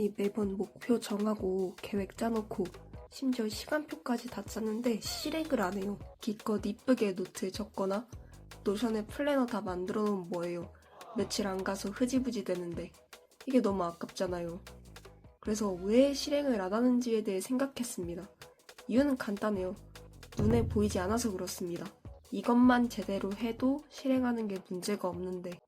아니 매번 목표 정하고 계획 짜놓고 심지어 시간표까지 다 짰는데 실행을 안 해요. 기껏 이쁘게 노트에 적거나 노션에 플래너 다 만들어 놓으면 뭐예요. 며칠 안 가서 흐지부지 되는데 이게 너무 아깝잖아요. 그래서 왜 실행을 안 하는지에 대해 생각했습니다. 이유는 간단해요. 눈에 보이지 않아서 그렇습니다. 이것만 제대로 해도 실행하는 게 문제가 없는데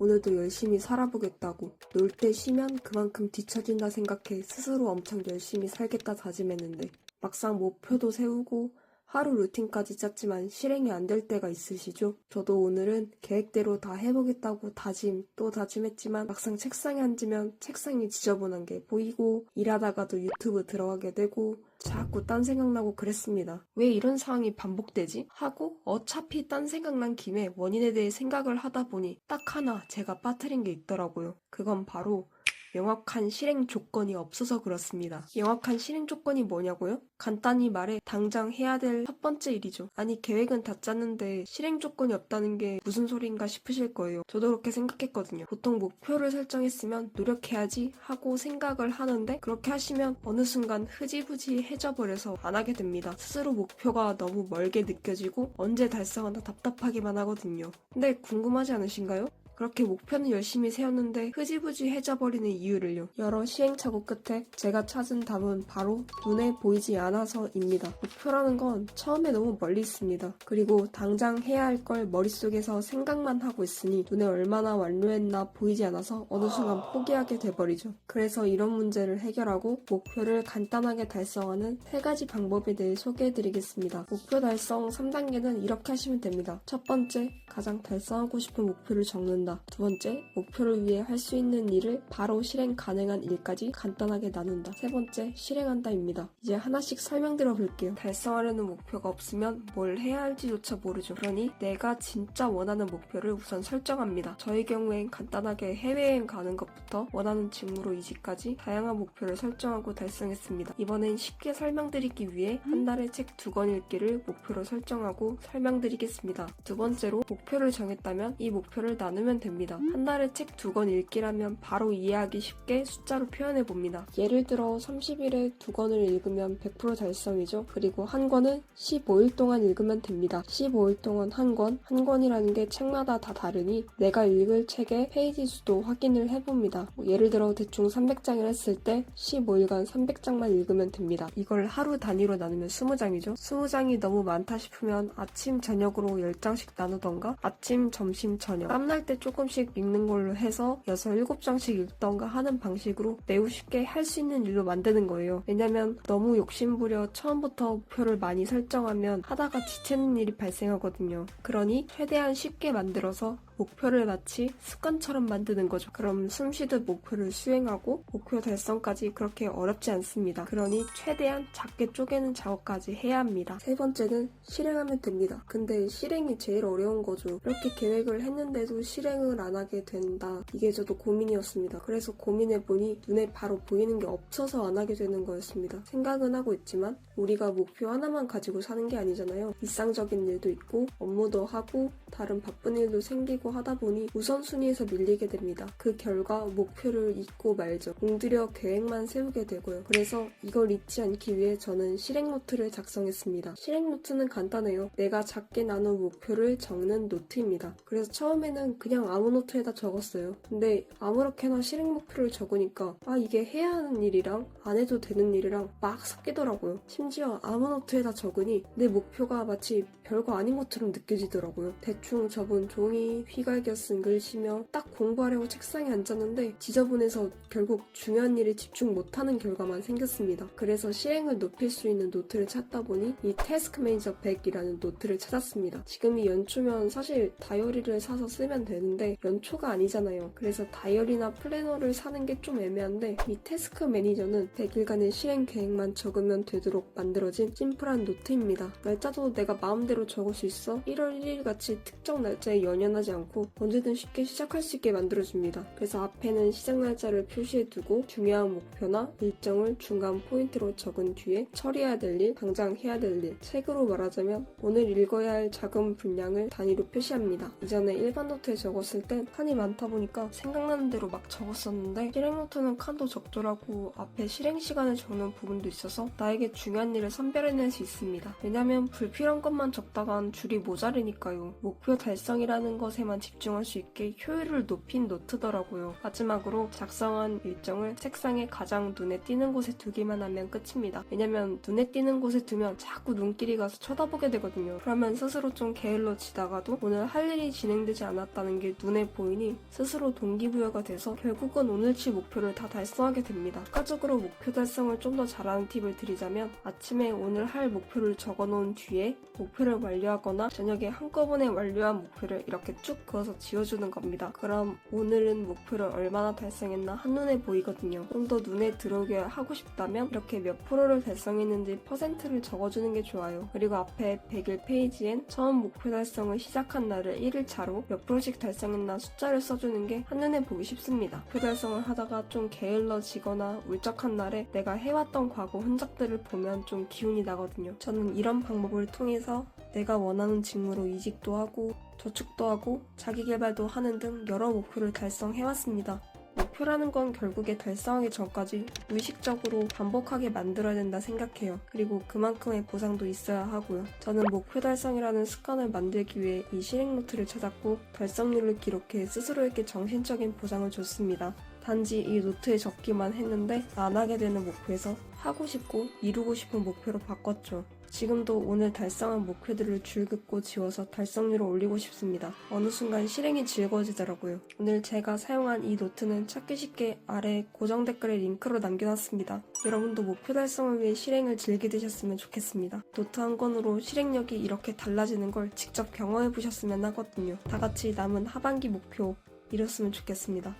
오늘도 열심히 살아보겠다고. 놀 때 쉬면 그만큼 뒤처진다 생각해 스스로 엄청 열심히 살겠다 다짐했는데 막상 목표도 세우고 하루 루틴까지 짰지만 실행이 안 될 때가 있으시죠? 저도 오늘은 계획대로 다 해보겠다고 다짐 또 다짐했지만 막상 책상에 앉으면 책상이 지저분한 게 보이고 일하다가도 유튜브 들어가게 되고 자꾸 딴 생각나고 그랬습니다. 왜 이런 상황이 반복되지? 하고 어차피 딴 생각난 김에 원인에 대해 생각을 하다 보니 딱 하나 제가 빠뜨린 게 있더라고요. 그건 바로 명확한 실행 조건이 없어서 그렇습니다. 명확한 실행 조건이 뭐냐고요? 간단히 말해 당장 해야 될 첫 번째 일이죠. 아니 계획은 다 짰는데 실행 조건이 없다는 게 무슨 소린가 싶으실 거예요. 저도 그렇게 생각했거든요. 보통 목표를 설정했으면 노력해야지 하고 생각을 하는데 그렇게 하시면 어느 순간 흐지부지 해져 버려서 안 하게 됩니다. 스스로 목표가 너무 멀게 느껴지고 언제 달성하나 답답하기만 하거든요. 근데 궁금하지 않으신가요? 그렇게 목표는 열심히 세웠는데 흐지부지 해져 버리는 이유를요. 여러 시행착오 끝에 제가 찾은 답은 바로 눈에 보이지 않아서입니다. 목표라는 건 처음에 너무 멀리 있습니다. 그리고 당장 해야 할 걸 머릿속에서 생각만 하고 있으니 눈에 얼마나 완료했나 보이지 않아서 어느 순간 포기하게 돼버리죠. 그래서 이런 문제를 해결하고 목표를 간단하게 달성하는 세 가지 방법에 대해 소개해드리겠습니다. 목표 달성 3단계는 이렇게 하시면 됩니다. 첫 번째, 가장 달성하고 싶은 목표를 적는다. 두 번째, 목표를 위해 할 수 있는 일을 바로 실행 가능한 일까지 간단하게 나눈다. 세 번째, 실행한다입니다. 이제 하나씩 설명드려 볼게요. 달성하려는 목표가 없으면 뭘 해야 할지조차 모르죠. 그러니 내가 진짜 원하는 목표를 우선 설정합니다. 저의 경우엔 간단하게 해외여행 가는 것부터 원하는 직무로 이직까지 다양한 목표를 설정하고 달성했습니다. 이번엔 쉽게 설명드리기 위해 한 달에 책 두 권 읽기를 목표로 설정하고 설명드리겠습니다. 두 번째로 목표를 정했다면 이 목표를 나누 면 됩니다. 한 달에 책 두 권 읽기라면 바로 이해하기 쉽게 숫자로 표현해 봅니다. 예를 들어 30일에 두 권을 읽으면 100% 달성이죠. 그리고 한 권은 15일 동안 읽으면 됩니다. 15일 동안 한 권, 한 권이라는 게 책마다 다 다르니 내가 읽을 책의 페이지 수도 확인을 해봅니다. 뭐 예를 들어 대충 300장을 했을 때 15일간 300장만 읽으면 됩니다. 이걸 하루 단위로 나누면 20장이죠. 20장이 너무 많다 싶으면 아침, 저녁으로 10장씩 나누던가 아침, 점심, 저녁 땀날 때 조금씩 읽는 걸로 해서 6, 7장씩 읽던가 하는 방식으로 매우 쉽게 할 수 있는 일로 만드는 거예요. 왜냐면 너무 욕심부려 처음부터 목표를 많이 설정하면 하다가 지치는 일이 발생하거든요. 그러니 최대한 쉽게 만들어서 목표를 마치 습관처럼 만드는 거죠. 그럼 숨쉬듯 목표를 수행하고 목표 달성까지 그렇게 어렵지 않습니다. 그러니 최대한 작게 쪼개는 작업까지 해야 합니다. 세 번째는 실행하면 됩니다. 근데 실행이 제일 어려운 거죠. 이렇게 계획을 했는데도 실행을 안 하게 된다. 이게 저도 고민이었습니다. 그래서 고민해보니 눈에 바로 보이는 게 없어서 안 하게 되는 거였습니다. 생각은 하고 있지만 우리가 목표 하나만 가지고 사는 게 아니잖아요. 일상적인 일도 있고 업무도 하고 다른 바쁜 일도 생기고 하다 보니 우선순위에서 밀리게 됩니다. 그 결과 목표를 잊고 말죠. 공들여 계획만 세우게 되고요. 그래서 이걸 잊지 않기 위해 저는 실행 노트를 작성했습니다. 실행 노트는 간단해요. 내가 작게 나눈 목표를 적는 노트입니다. 그래서 처음에는 그냥 아무 노트에다 적었어요. 근데 아무렇게나 실행 목표를 적으니까 아 이게 해야 하는 일이랑 안 해도 되는 일이랑 막 섞이더라고요. 심지어 아무 노트에다 적으니 내 목표가 마치 별거 아닌 것처럼 느껴지더라고요. 대충 접은 종이, 휘 갈겨 쓴 글씨며 딱 공부하려고 책상에 앉았는데 지저분해서 결국 중요한 일에 집중 못하는 결과만 생겼습니다. 그래서 실행을 높일 수 있는 노트를 찾다 보니 이 태스크 매니저 100이라는 노트를 찾았습니다. 지금이 연초면 사실 다이어리를 사서 쓰면 되는데 연초가 아니잖아요. 그래서 다이어리나 플래너를 사는 게 좀 애매한데 이 태스크 매니저는 100일간의 실행 계획만 적으면 되도록 만들어진 심플한 노트입니다. 날짜도 내가 마음대로 적을 수 있어 1월 1일 같이 특정 날짜에 연연하지 않고 않고 언제든 쉽게 시작할 수 있게 만들어줍니다. 그래서 앞에는 시작 날짜를 표시해두고 중요한 목표나 일정을 중간 포인트로 적은 뒤에 처리해야 될 일, 당장 해야 될 일, 책으로 말하자면 오늘 읽어야 할 작은 분량을 단위로 표시합니다. 이전에 일반 노트에 적었을 땐 칸이 많다 보니까 생각나는 대로 막 적었었는데 실행 노트는 칸도 적절하고 앞에 실행 시간을 적는 부분도 있어서 나에게 중요한 일을 선별해낼 수 있습니다. 왜냐면 불필요한 것만 적다간 줄이 모자르니까요. 목표 달성이라는 것에만 집중할 수 있게 효율을 높인 노트더라고요. 마지막으로 작성한 일정을 책상에 가장 눈에 띄는 곳에 두기만 하면 끝입니다. 왜냐면 눈에 띄는 곳에 두면 자꾸 눈길이 가서 쳐다보게 되거든요. 그러면 스스로 좀 게을러지다가도 오늘 할 일이 진행되지 않았다는 게 눈에 보이니 스스로 동기부여가 돼서 결국은 오늘치 목표를 다 달성하게 됩니다. 추가적으로 목표 달성을 좀 더 잘하는 팁을 드리자면 아침에 오늘 할 목표를 적어놓은 뒤에 목표를 완료하거나 저녁에 한꺼번에 완료한 목표를 이렇게 쭉 그어서 지워주는 겁니다. 그럼 오늘은 목표를 얼마나 달성했나 한눈에 보이거든요. 좀 더 눈에 들어오게 하고 싶다면 이렇게 몇 프로를 달성했는지 퍼센트를 적어주는 게 좋아요. 그리고 앞에 100일 페이지엔 처음 목표 달성을 시작한 날을 1일차로 몇 프로씩 달성했나 숫자를 써주는 게 한눈에 보기 쉽습니다. 목표 달성을 하다가 좀 게을러지거나 울적한 날에 내가 해왔던 과거 흔적들을 보면 좀 기운이 나거든요. 저는 이런 방법을 통해서 내가 원하는 직무로 이직도 하고 저축도 하고 자기 개발도 하는 등 여러 목표를 달성해왔습니다. 목표라는 건 결국에 달성하기 전까지 무의식적으로 반복하게 만들어야 된다 생각해요. 그리고 그만큼의 보상도 있어야 하고요. 저는 목표 달성이라는 습관을 만들기 위해 이 실행 노트를 찾았고 달성률을 기록해 스스로에게 정신적인 보상을 줬습니다. 단지 이 노트에 적기만 했는데 안 하게 되는 목표에서 하고 싶고 이루고 싶은 목표로 바꿨죠. 지금도 오늘 달성한 목표들을 줄긋고 지워서 달성률을 올리고 싶습니다. 어느 순간 실행이 즐거워지더라고요. 오늘 제가 사용한 이 노트는 찾기 쉽게 아래 고정 댓글에 링크로 남겨놨습니다. 여러분도 목표 달성을 위해 실행을 즐기드셨으면 좋겠습니다. 노트 한 권으로 실행력이 이렇게 달라지는 걸 직접 경험해 보셨으면 하거든요. 다 같이 남은 하반기 목표 이뤘으면 좋겠습니다.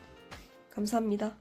감사합니다.